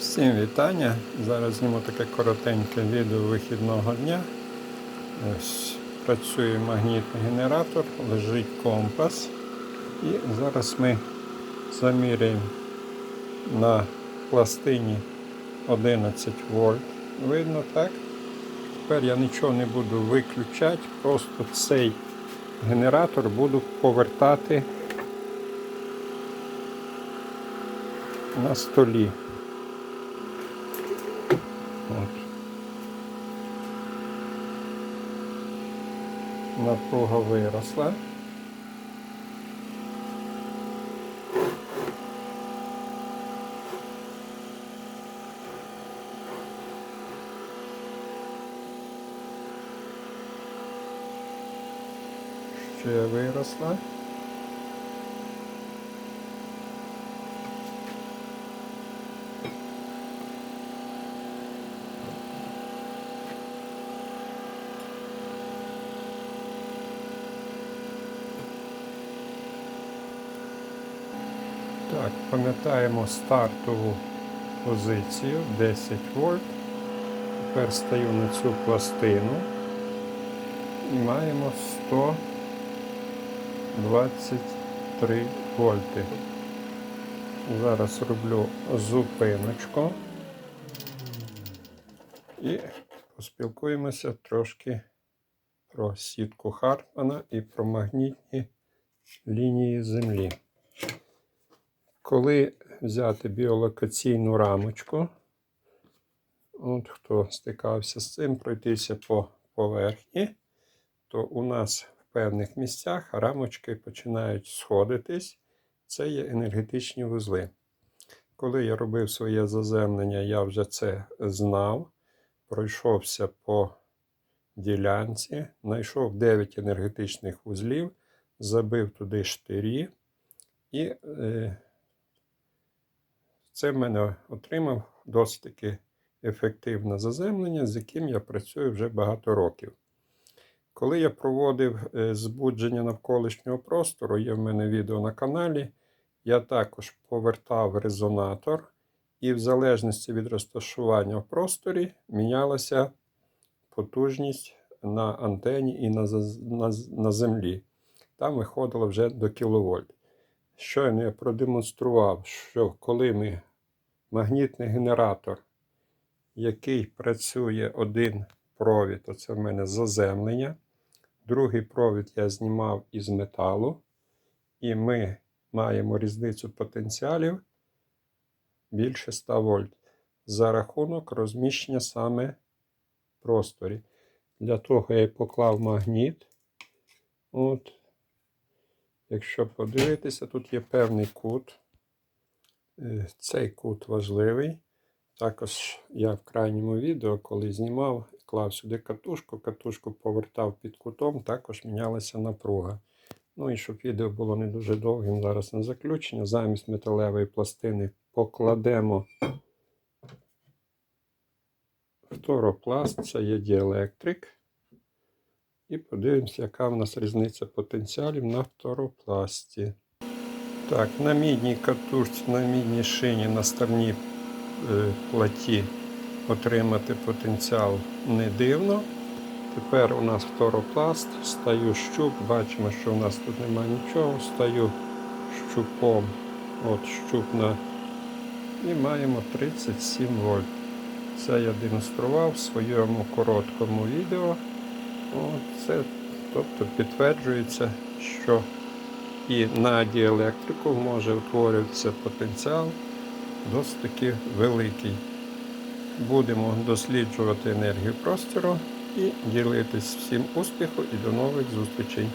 Всім вітання. Зараз зніму таке коротеньке відео вихідного дня. Ось працює магнітний генератор, лежить компас. І зараз ми заміряємо на пластині 11 вольт. Видно так? Тепер я нічого не буду виключати, просто цей генератор буду повертати на столі. От. Напруга виросла. Ще виросла. Так, пам'ятаємо стартову позицію 10 вольт. Тепер стаю на цю пластину і маємо 123 вольти. Зараз роблю зупиночку і поспілкуємося трошки про сітку Хартмана і про магнітні лінії Землі. Коли взяти біолокаційну рамочку, от хто стикався з цим, пройтися по поверхні, то у нас в певних місцях рамочки починають сходитись. Це є енергетичні вузли. Коли я робив своє заземлення, я вже це знав. Пройшовся по ділянці, знайшов 9 енергетичних вузлів, забив туди штирі і е, це в мене отримав досить таки ефективне заземлення, з яким я працюю вже багато років. Коли я проводив е, збудження навколишнього простору, є в мене відео на каналі, я також повертав резонатор, і в залежності від розташування в просторі мінялася потужність на антені і на, на, на землі. Там виходило вже до кіловольт. Щойно я продемонстрував, що коли ми магнітний генератор, який працює один провід, оце в мене заземлення. Другий провід я знімав із металу, і ми маємо різницю потенціалів більше 100 вольт за рахунок розміщення саме просторі. Для того я і поклав магніт. От. Якщо подивитися, тут є певний кут. Е, Цей кут важливий. Також я в крайньому відео, коли знімав, клав сюди катушку, катушку повертав під кутом, також мінялася напруга. Ну і щоб відео було не дуже довгим, зараз на заключення. Замість металевої пластини покладемо фторопласт, це є діелектрик. І подивимося, яка в нас різниця потенціалів на фторопласті. Так, на мідній катушці, на мідній шині, на стальній е, платі отримати потенціал не дивно. Тепер у нас фторопласт, стаю щуп, бачимо, що у нас тут немає нічого, стаю щупом, от щуп на і маємо 37 вольт. Це я демонстрував в своєму короткому відео. Це, тобто підтверджується, що і на діелектрику може утворюватися потенціал досить таки великий. Будемо досліджувати енергію простору і ділитись всім успіху і до нових зустрічей.